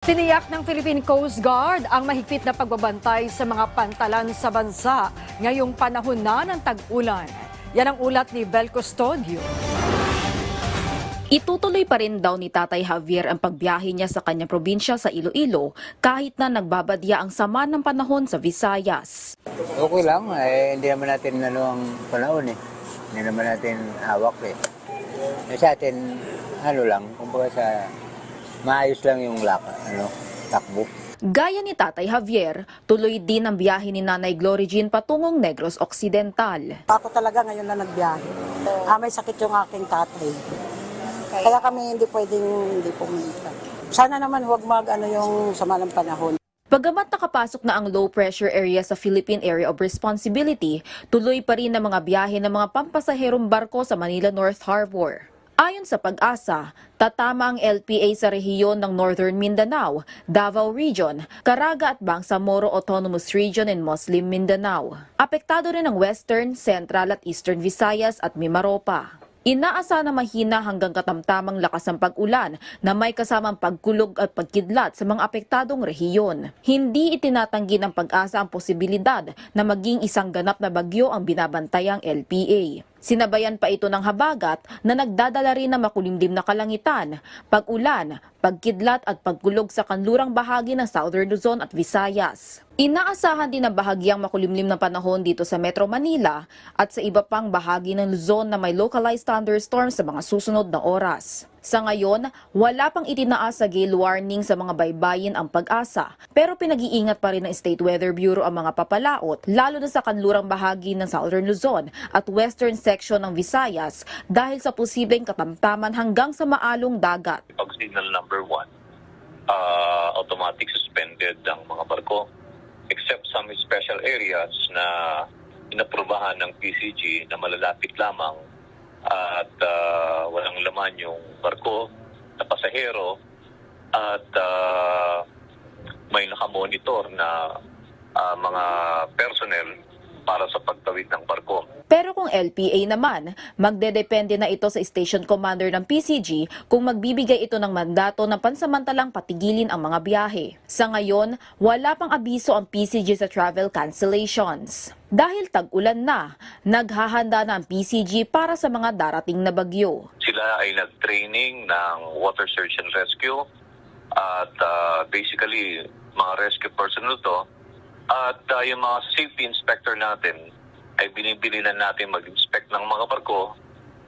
Tiniyak ng Philippine Coast Guard ang mahigpit na pagbabantay sa mga pantalan sa bansa ngayong panahon na ng tag-ulan. Yan ang ulat ni Bel Custodio. Itutuloy pa rin daw ni Tatay Javier ang pagbiyahe niya sa kanyang probinsya sa Iloilo kahit na nagbabadya ang sama ng panahon sa Visayas. Okay lang, eh, hindi naman natin ano ang panahon eh. Hindi naman natin hawak eh. Eh, Sa atin, ano lang, kumbaga sa maayos lang yung laka, ano, takbo. Gaya ni Tatay Javier, tuloy din ang biyahe ni Nanay Glory Jean patungong Negros Occidental. Ako talaga ngayon na nagbiyahe. Ah, may sakit yung aking tatay. Kaya kami hindi pwedeng hindi pumunta. Sana naman huwag mag ano yung sama ng panahon. Pagamat nakapasok na ang low pressure area sa Philippine Area of Responsibility, tuloy pa rin ang mga biyahe ng mga pampasaherong barko sa Manila North Harbor. Ayon sa pag-asa, tatama ang LPA sa rehiyon ng Northern Mindanao, Davao Region, Caraga at Bangsamoro Autonomous Region in Muslim Mindanao. Apektado rin ang Western, Central at Eastern Visayas at Mimaropa. Inaasa na mahina hanggang katamtamang lakas ng pag-ulan na may kasamang pagkulog at pagkidlat sa mga apektadong rehiyon. Hindi itinatanggi ng pag-asa ang posibilidad na maging isang ganap na bagyo ang binabantayang LPA. Sinabayan pa ito ng habagat na nagdadala rin ng makulimlim na kalangitan, pag-ulan, pagkidlat at pagkulog sa kanlurang bahagi ng Southern Luzon at Visayas. Inaasahan din ang bahagyang makulimlim na panahon dito sa Metro Manila at sa iba pang bahagi ng Luzon na may localized thunderstorms sa mga susunod na oras. Sa ngayon, wala pang itinaas sa gale warning sa mga baybayin ang pag-asa, pero pinag-iingat pa rin ng State Weather Bureau ang mga papalaot, lalo na sa kanlurang bahagi ng Southern Luzon at western section ng Visayas dahil sa posibleng katamtaman hanggang sa maalong dagat. pag signal number one, uh, automatic suspended ang mga barko. Except some special areas na inaprubahan ng PCG na malalapit lamang at uh, walang laman yung barko na pasahero at uh, may nakamonitor na uh, mga personnel para sa pagtawid ng barko. Pero kung LPA naman, magdedepende na ito sa station commander ng PCG kung magbibigay ito ng mandato na pansamantalang patigilin ang mga biyahe. Sa ngayon, wala pang abiso ang PCG sa travel cancellations. Dahil tag-ulan na, naghahanda na ang PCG para sa mga darating na bagyo. sila ay nag-training ng water search and rescue at uh, basically mga rescue personnel to at uh, yung mga safety inspector natin ay binibili na natin mag-inspect ng mga barko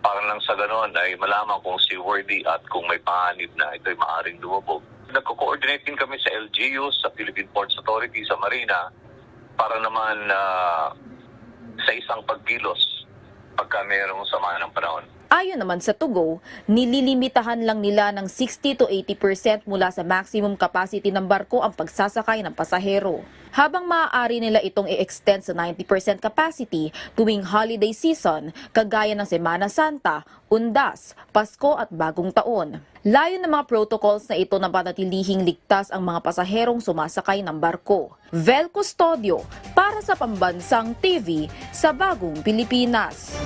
para lang sa ganoon ay malaman kung seaworthy at kung may panganib na ito'y maaaring lumubog. Nagko-coordinate din kami sa LGU, sa Philippine Ports Authority, sa Marina para naman uh, sa isang pagkilos pagka mayroong sama ng panahon. Ayon naman sa Tugo, nililimitahan lang nila ng 60 to 80% mula sa maximum capacity ng barko ang pagsasakay ng pasahero. Habang maaari nila itong i-extend sa 90% capacity tuwing holiday season, kagaya ng Semana Santa, Undas, Pasko at Bagong Taon. Layo ng mga protocols na ito na panatilihing ligtas ang mga pasaherong sumasakay ng barko. Vel Custodio para sa Pambansang TV sa Bagong Pilipinas.